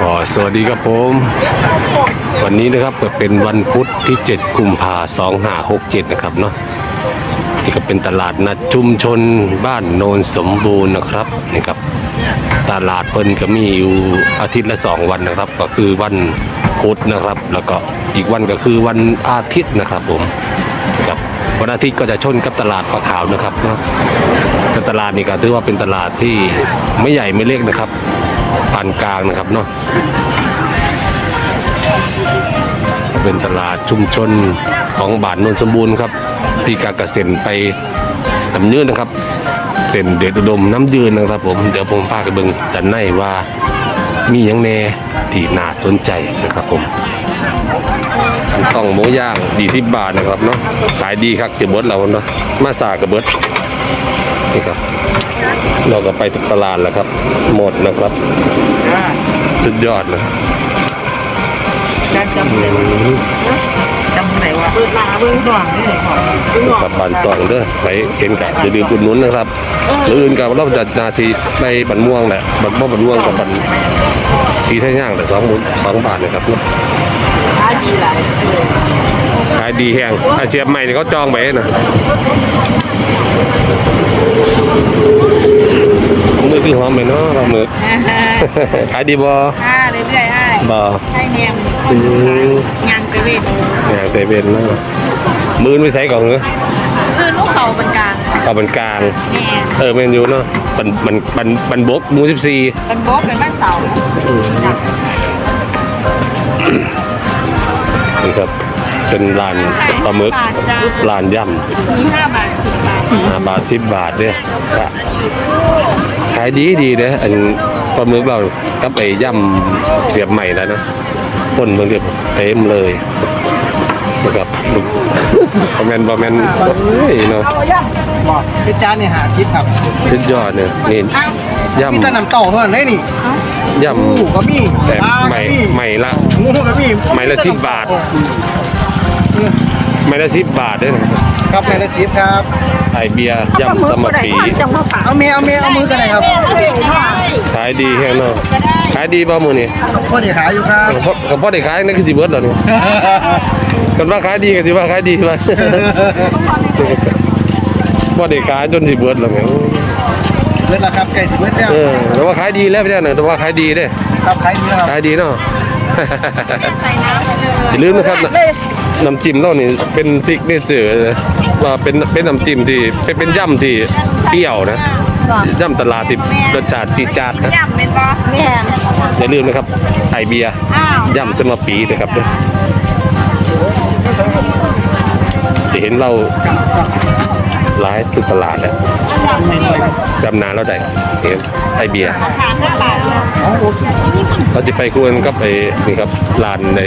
ก็สวัสดีครับผม วันนี้นะครับก็เป็นวันพุธที่ 7 กุมภาพันธ์2567นะครับเนาะนี่ก็เป็นตลาดนัดชุมชนบ้านโนนสมบูรณ์นะครับนี่ครับตลาดเพิ่นก็มีอยู่อาทิตย์ละสองวันนะครับ ก็คือวันพุธนะครับ แล้วก็อีกวันก็คือวันอาทิตย์นะครับผมครับวันอาทิตย์ก็จะชนกับตลาดปลาขาวนะครับเนาะตลาดนี่ก็ถือว่าเป็นตลาดที่ไม่ใหญ่ไม่เล็กนะครับ ปานกลางนะครับเนาะเป็นตลาดชุมชนของบ้านนนสมบูรณ์ครับที่กากเกษตรไปดำเนินนะครับ เส้นเดชอุดมน้ำยืนนะครับผมเดี๋ยวผมพาไปเบิ่งด้านในว่ามีหยังแน่ที่น่าสนใจนะครับผมต้องหมูย่างดีสิบบาทนะครับเนาะขายดีครับเก็บเบิร์ดเราเนาะมาสากกับเบิร์ดนี่ครับ เราก็ไปตลาดแล้วครับ หมดนะครับสุดยอดนะการจำเลยจำไหนวะเปิดลาเบิ้งดวงนี่ของเบิ้งดวงกับบานตองเด้อไปเห็นกันจะดื่มอุดหนุนนะครับหรืออื่นกับเราจะนาทีไปบันม่วงแหละบันม่วงบันม่วงกับบันสีท่าย่างแต่สองบุญสองบาทนะครับขายดีหลายขายดีแห้งอาเชียบใหม่เนี่เขาจองไปนะ มือที่หอมไปเนาะเราหมือขายดีบ่อ่าเรื่อยๆไอ้บ่ให้แนมอืมงานไปเวทอยากได้เป็นเนาะมือไม่ใส่ก่อนเหรอคือลูกเขาเป็นกลางเอาเป็นกลางแม่เออแมนยูเนาะมันมันมันมันบกมูสิบสี่เป็นบกเป็นบ้านเสานี่ครับเป็นร้านปลาหมึกร้านย่มีห้าบาทสิบบาทห้าบาทสิบบาทเนี่ยายดีดีเลยอันปลาหมึกเรากับไอ้ย่ำเสียบใหม่แล้วนะคนเมืองเดียวเต็มเลยนะครับบอแมนบอแมนเฮ้ยเนาะบอกเป็นจานเนี่ยหาชิปครับสุดยอดเนี่ยนี่มีแต่ย่ำน้ำเต้าเท่านั้นเลยนี่ย่หมูก็มีำแต่ปลาใหม่ก็มีใหม่ละหมูก็มีไม้ละ10บาทไม่ละสิบบาทด้วยนะครับครับไม้ละสิบครับ ไอเบียร์ย่ำสมปีจังหวะปากเอาเมย์เอาเมย์เอามือกันไหนครับขายดีแค่นั้นขายดีป่ะมือนี่พ่อเดี๋ยวขายอยู่ครับเพราะกับพ่อได้ขายนั่นคือสิเบิร์ดเหรอเนี่ยกันว่าขายดีกันสิว่าขายดีว่าพ่อได้ขายจนสิเบิร์ดแล้วเนี่ยเบิดละครับไก่สิเบิดแล้วเออแต่ว่าขายดีแล้วพี่เนี่ยแต่ว่าขายดีเด้ครับขายดีแล้วครับขายดีเนาะใส่น้ำไปเลยอย่าลืมนะครับ น้ำจิ้มเรานี่เป็นซิกเนเจอร์นะว่าเป็นเป็นน้ำจิ้มที่เป็นเป็นย่ำที่เปรี้ยวนะย่ำตลาดที่รสชาติจีดจาดนะย่ำเป็นบ่แม่อย่าลืมนะครับไอเบียร์อ้าวย่ำสมปีนะครับเด้อจะเห็นเราหลายทุกตลาดแล้วจำนานแล้วได้เห็นไอเบียร์ขายห้าบาทเลยเราจะไปคุยกันกับไอ้นี่ครับร้านใน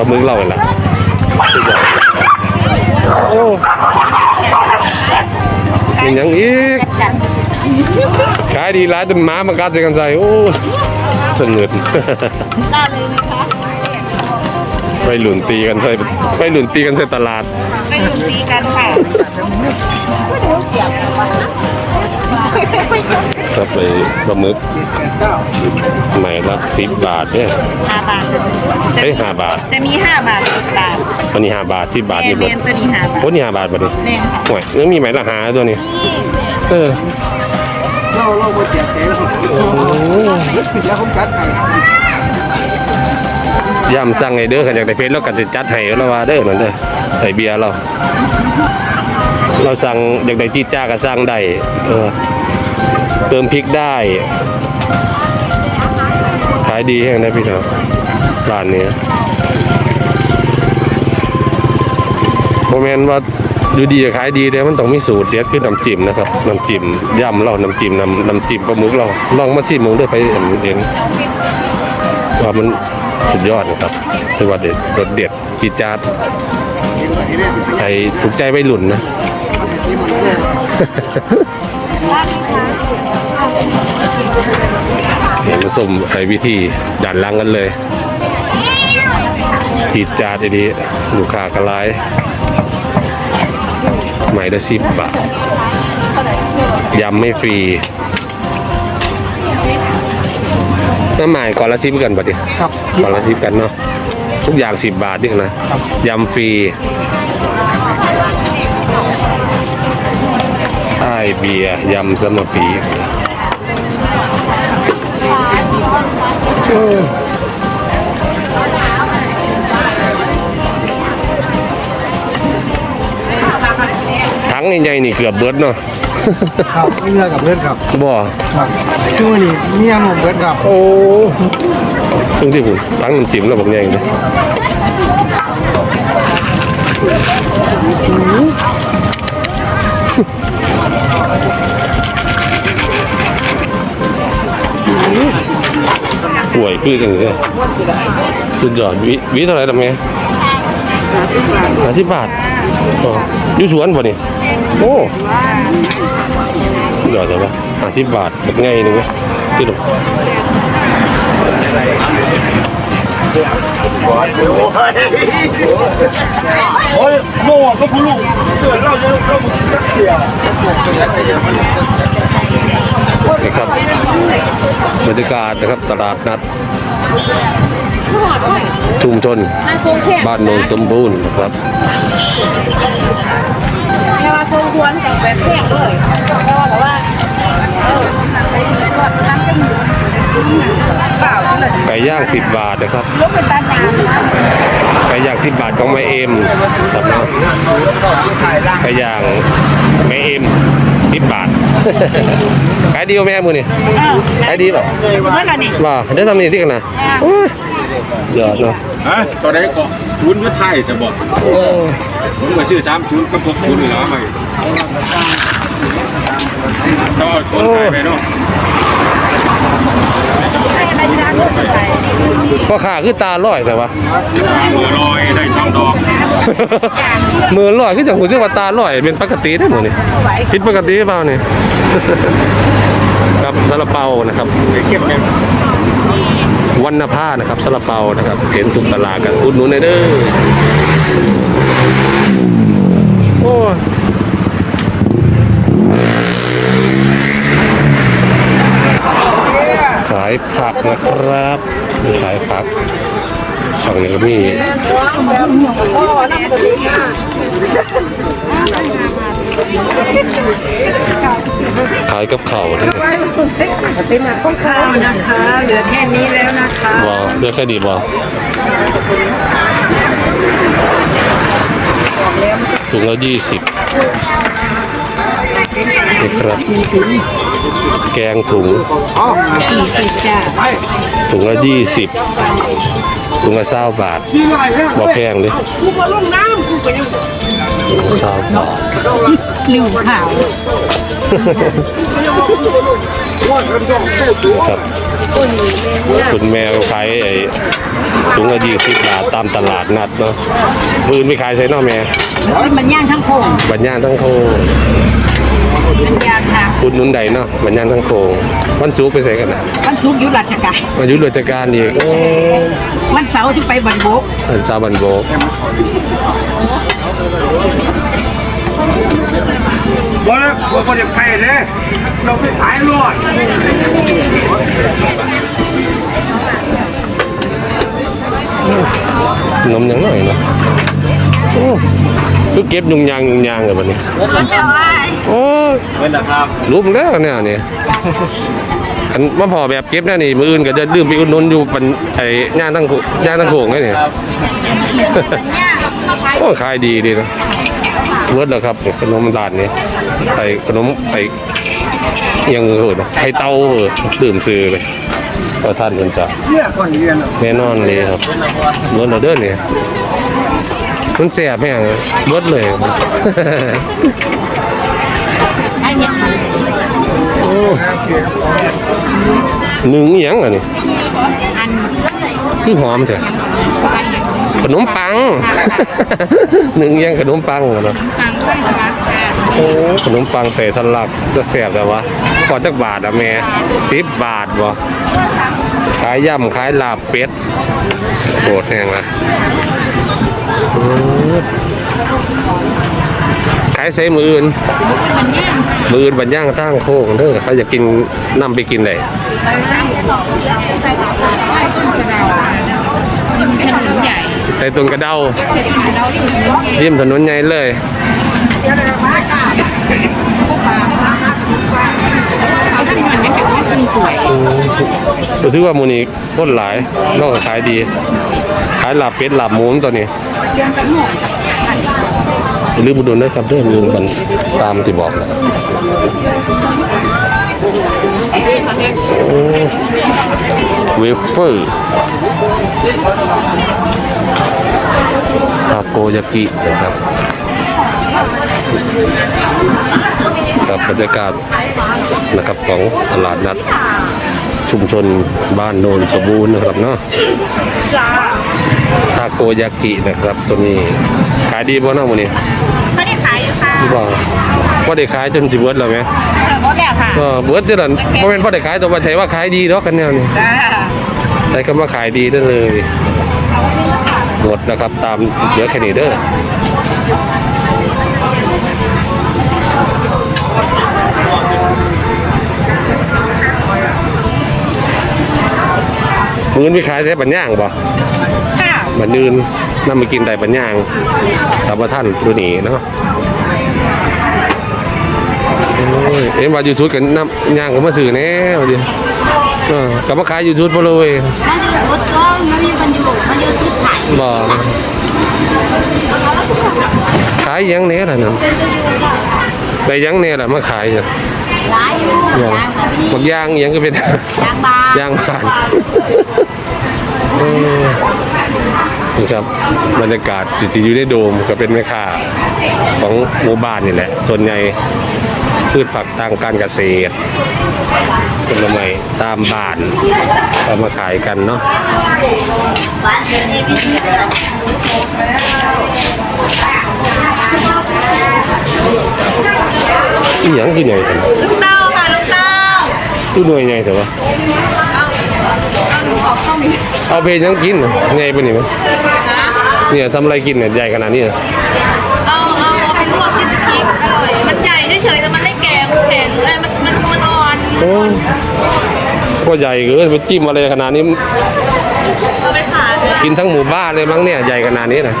ปลาหมึกเราเลยล่ะโอ้มีหยังอีกขายดีร้ายจนม้ามันกัดใส่กันใส่โอ้สนุกได้เลยนไปหลุนตีกันใส่ไปหลุนตีกันใส่ตลาด ไปดูตีกันค่ะ ครับไปปลาหมึกใหม่ละสิบบาทเนี่ยห้าบาทเอ้ยห้าบาท จะมีห้าบาทสิบบาทวันนี้ห้าบาทสิบบาทแม่นี่เมเบิดนตัวนี้ห้าบาทโอ้นี่ห้าบาทบัดนี้แม่ค่ะ ห่วยยังมีไหมละหาตัวนี้เออเราเราบ่เสียเจ๊แล้วผมจัดให้ย่ำสั่งไอ้เด้อขันอยากได้เพชรแล้วกันจะจัดให้แล้วว่าเด้อนั่นเด้อไอเบียร์เรา เราสั่งอยากได้จีจ้าก็สั่งได้เออเติมพริกได้ ขายดีแห้งนะพี่น้องร้านนี้โมเมนว่าดูดีขายดีแต่มันต้องมีสูตรเด็ดคือน้ำจิ้มนะครับน้ำจิ้มย่ำเราน้ำจิ้มน้ำน้ำจิ้มปลาหมึกเราลองมาชิมมึงด้วยไปเห็นเห็นว่ามันสุดยอดนะครับคือว่าเด็ดรสเด็ดจีดจาดใครถูกใจไม่หลุ่นนะ เห็นผสมไอ้วิธีดันลังกันเลยจีดจาดไอ้นี้ลูกค้ากระไรใหม่ละสิบบาทยำไม่ฟรีน้ำหมายก่อนละซิบกันปะดิครับก่อนละซิบกันเนาะทุกอย่างสิบบาทดินะครับยำฟรี เบียร์ยำสมปีทั้งใหญ่ๆนี่เกือบเบิดเนาะครับไม่เลือกกับเพื่อนครับบ่ครับช่วงนี้เมียผมเพื่อนครับ โอ้ตรงที่ผมตั้งน้ำจิ้มแล้วบอกไงเลย วยคือย่างเงี้ยสุดยอดวิวิเท่าไหร่ทำไงห้าสิบบาทอยู่สวนป่ะนี่โอ้สุดยอดเลยวะห้าสิบบาทแบบไงหนึ่งไหมที่ดู โอ้ยโม่ก็พูลุงเกิดเราจะต้องเรามือเสียนะครับบรรยากาศนะครับตลาดนัด ชุมชน บ้านโนนสมบูรณ์นะครับแต่ว่าทรงควรกับแบบแข็งเลยแต่ว่าแต่ว่า ไก่ย่าง10บาทนะครับยกเป็นตาจานไก่ย่าง10บาทของแม่เอ็มครับเนาะไก่ย่างแม่เอ็ม10บาทขายดีกว่าแม่มือนี่ขายดีเปล่าเมื่อไหร่นี่ว่าเดี๋ยวทำนี่ที่กันนะโอ้ยยอดเนาะฮะตอนนี้ก็ศูนย์มาไทยจะบอกผมก็ชื่อสามศูนย์ก็พกศูนย์อยู่แล้วไหมต้องเอาชนไทยไปเนาะ พ่อค้าคือตาลอยแต่ว่ามือลอยได้สองดอกมือลอยคือจังหูเชื่อว่าตาลอยเป็นปกติได้หมดนี่ผิดปกติหรือเปล่านี่ครับซาลาเปานะครับไอ้เก็บเนี่ยวันนภานะครับซาลาเปานะครับเห็นทุกตลาดกันอุดหนุนหน่อยเด้อโอ้ายผักนะครับมีขายผักช่องนี้ก็มีขายกับเข่าวด้วยเป็นแบบข้าวนะคะเหลือแค่นี้แล้วนะคะบอเลือกแค่ดีบอถุงละยี่สิบนี่ครับ แกงถุงสี่สิบจ้าถุงละยี่สิบถุงละเศร้าบาทบอแพงเลยกูมาลงน้ำกูไปยังถุงละเศร้าบาทหนึ่งข่าวครับคุณแม่ก็ขายไอ้ถุงละยี่สิบบาทตามตลาดนัดเนาะมืออนไปขายใส่เนอกแม่มันย่างทั้งโคงบัญญางทั้งโคงมันย่าง ค่ะคุณนุนใดเนาะบัญญางทั้งโคงวันจุกไปใส่กันนะมันซุกอยู่ราชการอายุราชการอีกโอ้มันเสาร์ที่ไปบันบกอันซาบันโบกบอกแล้วว่าคนเด็กไทยเลยเราไปขายรอดนมยังหน่อยเนาะโอ้ คือเก็บยุงยางยุงยางเลยบัดนี้โอ้ยเงินนะครับรูปแล้วเนี่ยนี่อันมาพอแบบเก็บแน่นี่มืออื่นก็จะลืมไปอุดหนุนอยู่ปันไอ้ย่างตั้งย่างตั้งโขงไงเนี่ยโอ้ขายดีดีนะเวิร์ดแล้วครับขนมร้านนี้ไอ้ขนมไอ้ยังเออไข่เต้าเออดื่มซื้อเลยก็ท่านคนจะเนี่ยก่อนเรียนแน่นอนเลยครับเวิร์ดเราเด้อเนี่ย มันแสบแม่งเวิร์ดเลยหนึ่งอหยังอะนี่คือหอมเถอะขนมปัง หนึ่งอหยังขนมปังอเนาะโอ้ขนมปังใส่ทะลักจะแสบแต่ว่าพอจักบาทอะแม่สิบบาทบ่ขายย่ำขายลาบเป็ดโคตรแห้งละโอ้ ขายเส่มืออื่นมื่นบันย่างตั้งโค้งเด้อเขายากกินนำไปกินเลยใส่ตุนกระเด้าริมถนนใหญ่เลย รู้สึกว่ามูนี้คนหลายนอกจากขายดี ขายลาบเป็ดลาบหมูตัวนี้อย่าลืมบุดหนด้วยครับเรื่องลืมมันตามที่บอกนะเวเฟอร์ทาโกยากินะครับ กับบรรยากาศนะครับของตลาดนัดชุมชนบ้านโนนสมบูรณ์นะครับเนาะทาโกยากินะครับตัวนี้ขายดีบ่เนาะมื้อนี้ไม่ได้ขายอยู่ค่ะบ่บ่ได้ขายจนสิเบิดแล้วแหมหมดแล้วค่ะก็เบิดจังนั้นบ่แม่นบ่ได้ขายแต่ว่าใช่ว่าขายดีเนาะกันแนวนี้จ้าใช้คำว่าขายดีได้เลยหมดนะครับตามเหลือแค่นี้เด้อ มื้อนี้ขายได้บัญญังบ่ค่ะบันยืนนำมากินแต่บันย่างตามมาท่านดูหนีเนาะโอ้ยเอ็มว่าอยู่ชุดกันน้ำย่างก็มาสื่อแน่วันเดียวเออกลับมาขายอยู่ชุดพอเลยมันอยู่ชุดก็มันมีมันอยู่มันอยู่ชุดไข่บอกขายหยังเนี้ยล่ะเนาะแต่ยังเนี้ยล่ะมาขายจ้ะหลายอยู่ยางก็มีบางย่างหยังก็เป็นยางบางย่างผ่านเออ นี่ครับบรรยากาศจิตอยู่ในโดมก็เป็นแม่ค้าของหมู่บ้านนี่แหละ ส่วนใหญ่พืชผักทางการเกษตรผลไม้ตามบ้านเอามาขายกันเนาะอีหยังคือใหญ่แต่ลูกเต้าค่ะลูกเต้าตู้หน่วยใหญ่แต่ว่าเอาเอา เอาไปยังกินน่ะใหญ่ปะนี่มั้ยเนี่ยทำอะไรกินเนี่ยใหญ่ขนาดนี้น่ะเอาเอาเอาไปลวกกินพริกอร่อย มันใหญ่เฉยๆแต่มันไม่แก่มันแข็งเลยมันมันมันอ่อนโอ้ยก็ใหญ่เกินไปจิ้มอะไรขนาดนี้ เอาไปขายเลยกินทั้งหมู่บ้านเลยมั้งเนี่ยใหญ่ขนาดนี้นะ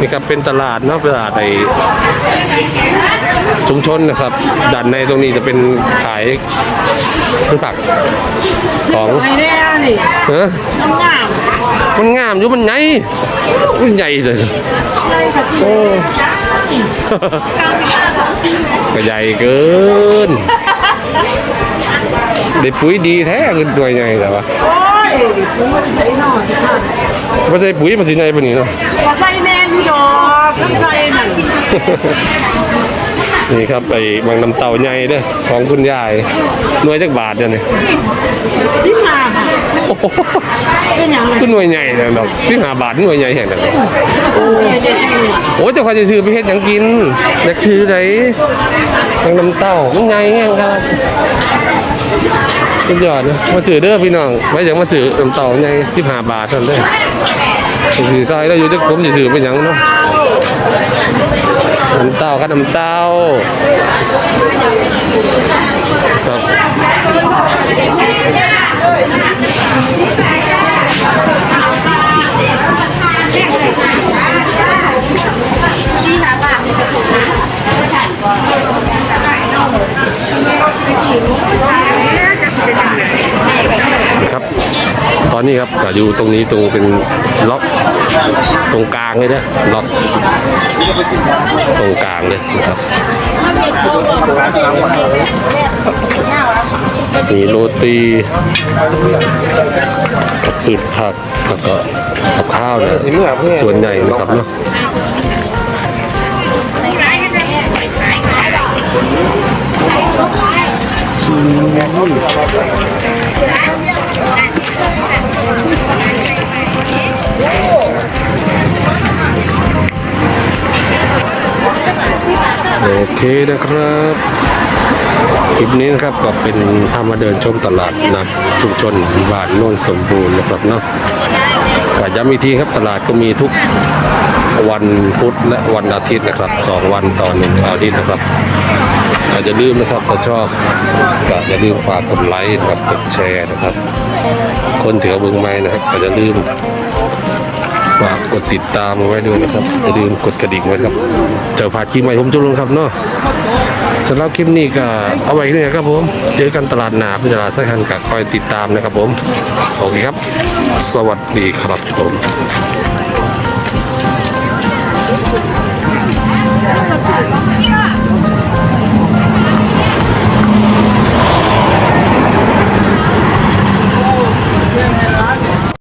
นี่ครับเป็นตลาดเนาะตลาดในชุมชนนะครับด้านในตรงนี้จะเป็นขายพืชผักของไม่ได้นี่เออน้ำงามมันงามอยู่มันใหญ่มันใหญ่เลยโอ้เก้าสิบห้าบาทก็ใหญ่เกินได้ปุ๋ยดีแท้คือตัวใหญ่แต่ว่าโอ้ยมันใส่หน่อยค่ะไม่ใช่ปุ๋ยมันสิใหญ่ปานนี้เนาะ นั่นนี่ครับไอ้บางน้ำเต่าใหญ่เด้อของคุณยายหน่วยจักบาทเด้อนี่สิบห้าบาทเป็นอย่างไรคือหน่วยใหญ่เด้อดอกที่หาบาทหน่วยใหญ่แห่งเด้อโอ้ยเด็ดโอ้ยเจ้าข้าจะซื้อไปเฮ็ดหยังกินอยากซื้อไดบางน้ำเต่ามันใหญ่แฮงครับสุดยอดนะมาซื้อเด้อพี่น้องไว้อยากมาซื้อน้ำเต่าใหญ่15บาทเท่านั้นเด้อซื้อซอยแล้วอยู่ที่ผมจะซื้อไปหยังเนาะ น้ำเต้าครับน้ำเต้าครับครับ ตอนนี้ครับก็อยู่ตรงนี้ตรงเป็นล็อกตรงกลางเลยนะล็อกตรงกลางเลยนะครับมีโรตีกับปืดผักแล้วก็กับข้าวนะส่วนใหญ่นะครับเนาะโอเนะครับคลิปนี้นะครับก็เป็นพามาเดินชมตลาดนัดชุมชนบ้านโน่นสมบูรณ์นะครับเนาะก็ย้ำอีกทีครับตลาดก็มีทุกวันพุธและวันอาทิตย์นะครับสองวันต่อหนึ่งอาทิตย์นะครับก็อย่าลืมนะครับถ้าชอบก็อย่าลืมฝากกดไลค์กับกดแชร์นะครับ คนถือเบิ้งไม้นะครับก็อย่าลืม ฝากกดติดตามไว้ด้วยนะครับอย่าลืมกดกระดิ่งไว้ครับเจอผานคลิปใหม่ผมจุลงครับเนาะสำหรับคลิปนี้ก็เอาไว้เนี่ยครับผม เจอกันตลาดหนาพิจารณาสักคันกับคอยติดตามนะครับผมโอเคครับ สวัสดีครับผม